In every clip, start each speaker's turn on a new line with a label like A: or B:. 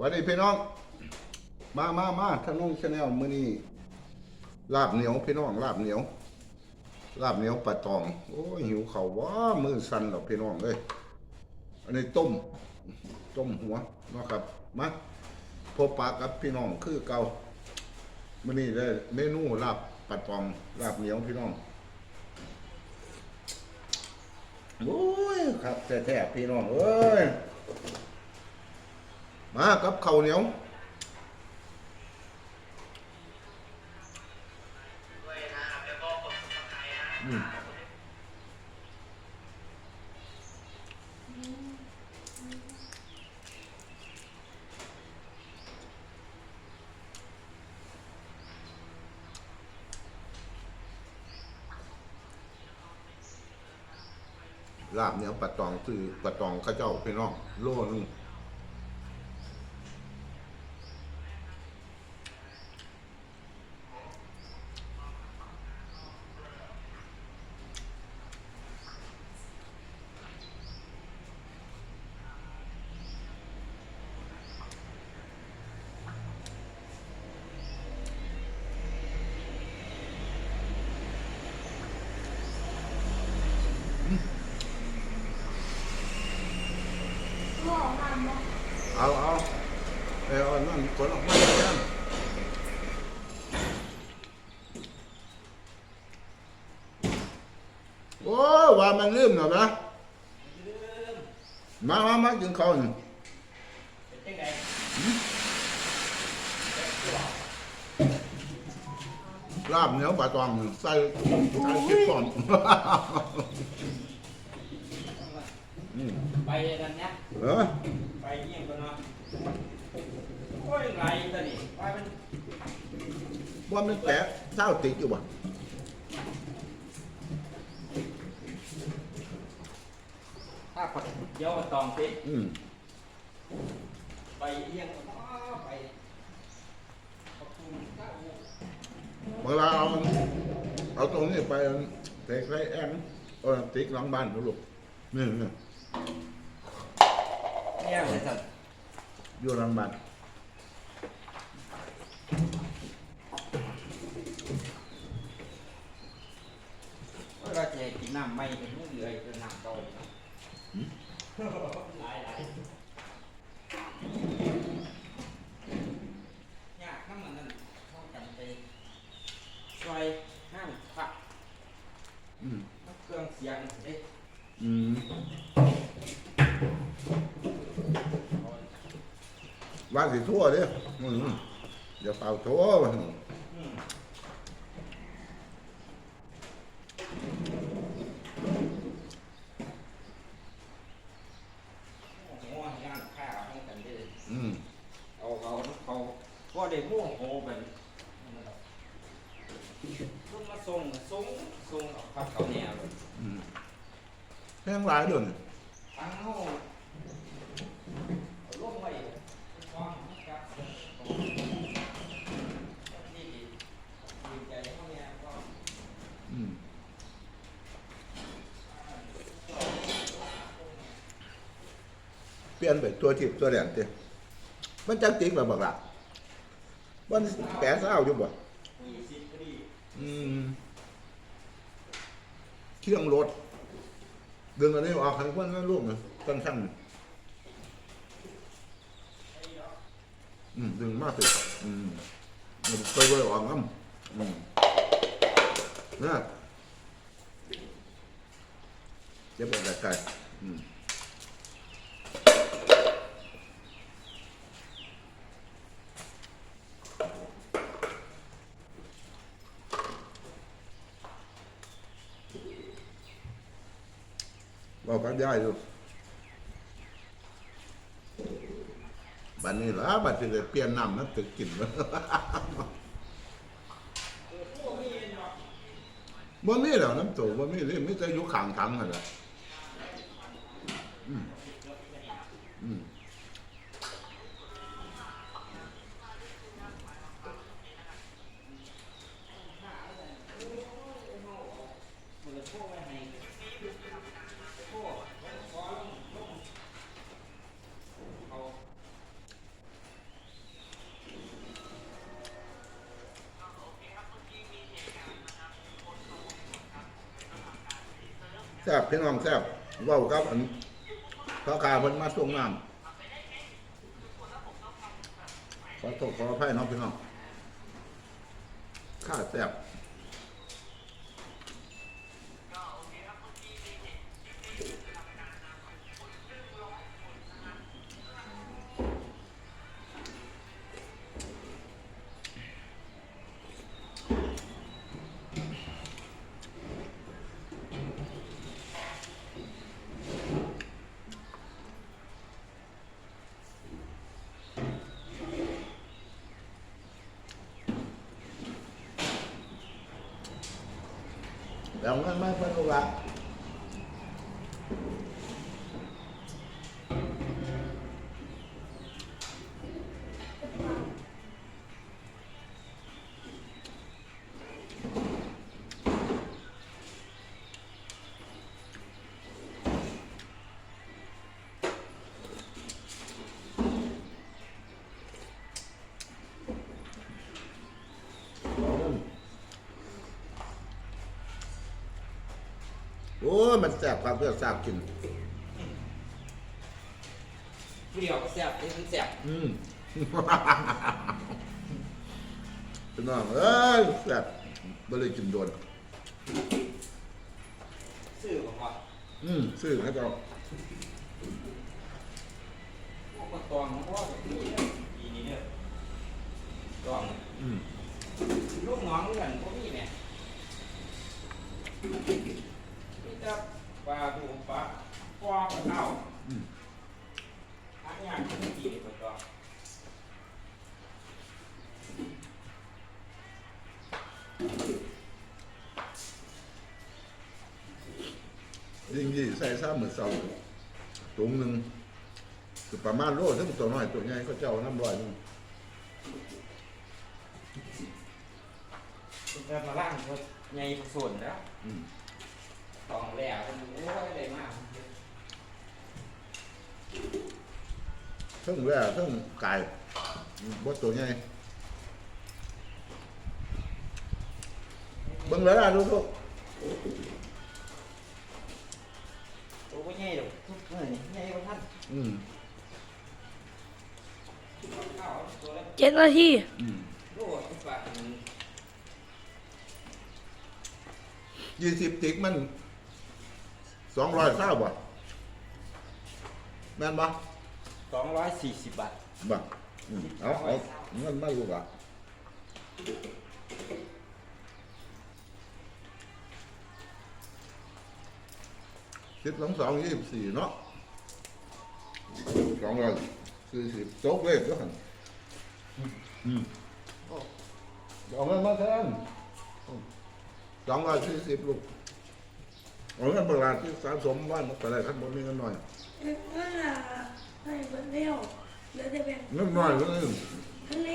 A: วันนี้พี่น้อง มามามาท่านน้องชาแนลมื้อนี้ลาบเหนียวพี่น้องลาบเหนียว ลาบเหนียวปลาตอง โอ้ยหิวเขาว้ามือสั่นหรอกพี่น้องเอ้ยอันนี้ต้ม ต้มหัวเนาะครับมาพบปะกับพี่น้องคือเก่ามื้อนี้ได้เมนูลาบปลาตองลาบเหนียวพี่น้องโอ้ยครับแท้ๆพี่น้องเอ้ย มากับข้าวเหนียวอืมลาบเหนียวปลาตองคือปลาตองข้าเจ้าพี่น้องโลนึง
B: หม้อทำเนาะ
A: เอาเอาเอา เอานั่นกดออกมาเลยนะโอ้ว่ามันลืมเหรอนะมามามากินข้าวนี่ลาบเหนียวปลาตองนี่ใส่ใส่พริกก่อนอืม
C: ไปนั่นเนี่ย
A: เออ
C: ไปเยี่ยมกันเนาะ โอ้ยไหลตัวนี้ไปมัน
A: ว่ามันแปะเท้าติดอยู่บ่
C: ถ้าผัดเดี๋ยวตองสิ
A: อืม
C: ไปเยี่ยมกันเนาะไปขอบคุณเจ้า
A: เวลาเอาเอาตรงนี้ไปเตะไรแอนเออติ๊กหลังบ้านเขาลูกนี่นี่
C: เนี่ยเลยสัตว์
A: อยู่หลังบ้าน
C: เราจะกินน้ำไม่เป็นมือเลยเป็นน้ำเก่าเลยเนาะหลายหลายยากน้ำมันนั่นเข้ากันไปซอยห้างผัก
A: อืม
C: เครื่องเสียงเอ๊ะ
A: อืมว่าสิทั่วเด้ออืมอย่าเป่าทั่ว
C: อืมโอ้โหย่างข้าวให้กันได้
A: อืม
C: เอาเขาเขาก็ได้ม่ว งโหแบบต้องมาส่งส่งส่งเอาพักเขาแนว
A: อืมแห้งหลายเดือน
C: ทั้งเขาเอาลงไว้วางนะครับนี่ดีใจเขาเนี่ยก็
A: อืมเปลี่ยนไปตัวทิพย์ตัวแดงเต้มันจังติ๊กแบบบักละ มันแปะเศร้าอยู่บ่
C: ยี่สิบพอดี
A: อืมเครื่องรถดึงอันนี้ออกทางคนนั้นลูกนะตั้งช่างอืมดึงมากเลยอืมไปไว้ออกน้ำอืมนะเจ็บปวดแต่ไกลอืม บอกกันได้ดูบัดนี้ละบัดที่ได้เปลี่ยนน้ำน้ำตึกกินวะบ่มีแล้วน้ำตัวบ่มีเลยมีแต่อยู่ข้างทางนั่นแหละอืมอืม
C: มันจะโค้งไว้ให้โค้งขอลงลงเอา
A: บพี่น้องแซ่บเว้ากับอันข้าวขาเพิ่นมาส่งน้ำขอโทษขออภัยน้องพี่น้องข้าแซ่บ แล้วเงิน อ้ยมันแซ่บครับเพื่อทราบกิน
C: ผู้เดียวก็แซ่บได้คือแซ่บ
A: อืม พี่น้องเอ้ยแซ่บบ่เลยกินโดน
C: ซื้อก็พอ
A: อืมซื้อให้เจ้า
C: พวกตองเพราะว่าปีนี้ปีนี้เนี่ยตอง
A: อืม
C: ลูกน้องเหมือนพวกนี้เนี่ยนี่ จะปลาดูปลาปลาปลาเน่า
A: อืม
C: หายากที่ดีเลยตอง
A: ยิ่งยี่ใส่ซ้ำเหมือนเสาถุงหนึ่งคือประมาณโลถึงตัวน้อยตัวใหญ่ก็เจ้าน้ำร้อยหนึง
C: จะมาล่างก็ใหญ่ส่วนแล้ว
A: อืม
C: ตองแล้วมันโอ้ยได้มาก
A: เทั้งแว่เทั้งไก่บ่ตัวใหญ่เบิ่งแล้วล่ะลูก
C: ตัวก็ใหญ่หรอกทุกเมื่อนี่ใหญ่กว่าท่าน
A: ๆอืม
C: ข้าวตัวเล็ก
B: เจ็ดนาที
A: อืม
C: โลดที่ฝากมัน
A: ยี่สิบติ๊กมัน สองร้อยเก้าบาทแม่นปะ
C: สองร้อยสี่สิบบาท
A: บักอืมเอาเอาเงินมาลูกอะสิบสองสองยี่สิบสี่เนาะสองร้อยสี่สิบโจ๊กเลยก็หันอืมเอาเงินมาแทนสองร้อยสี่สิบลูก เอาเงินเวลาที่สะสมบ้านมาแต่ไรท่านบนมีเงินหน่อย
B: นั่นแหละให้เบิดเร็วเหลือแต่แบ่ง
A: เงินหน่อยเลย
B: ทะเล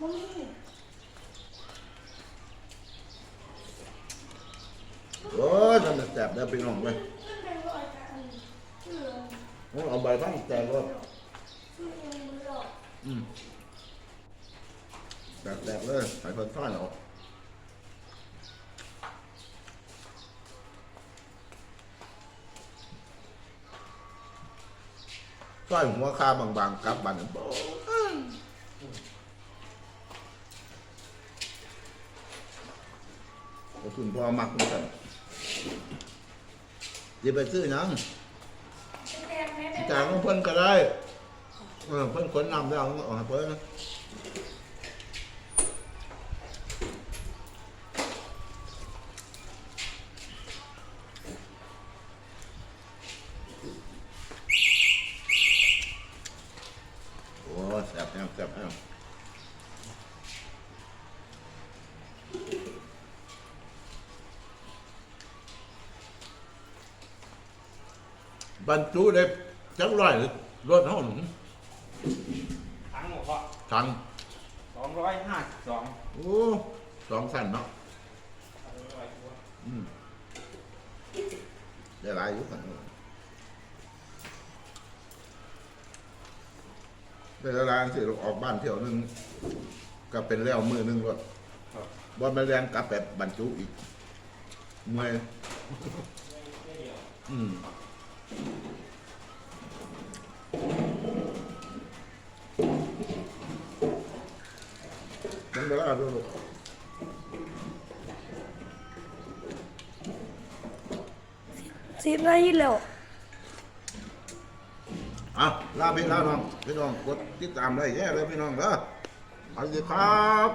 B: มัมี
A: โอ้ยทำเป็นแสบได้ไปน้องเลย
B: ขึ้นไปว่าอาจารย์เสื่อม
A: ผมเอาใบพันแสบก็
B: ซึ่งยังไม่รอด
A: อืมแสบแสบเลยใส่คนท่อนเอ ต้อยหัวคาบางๆกลับบันโบกระสุนพอมักเหมือนกันจะไปซื้อหนัง
B: แดงแม่แดง
A: จากของเพิ่นก็ได้เออเพิ่นขนนำแล้วเอาให้เพิ่นนะโอ้แซ่บแห้งแซ่บแห้ง บรรจุได้จักร้อยหรือรถเฮาหนึ่ง
C: ทั้งหมดเพราะ
A: ทัง
C: สองร้อยห้าสิบสอง
A: โอ้สองสั้นเนาะอืมได้หลายอยู่กันได้หลายสิออกบ้านเที่ยวหนึงก็เป็นแล้วมือหนึงรถบอลมาแรงกลับแบบบรรจุอีกเมื่อยอืม มันเวลาด้วยลูก
B: สิบนาทีแล้ว
A: อะลาพี่ลาน้องพี่น้องกดติดตามได้แย่เลยพี่น้องเด้อสวัสดีครับ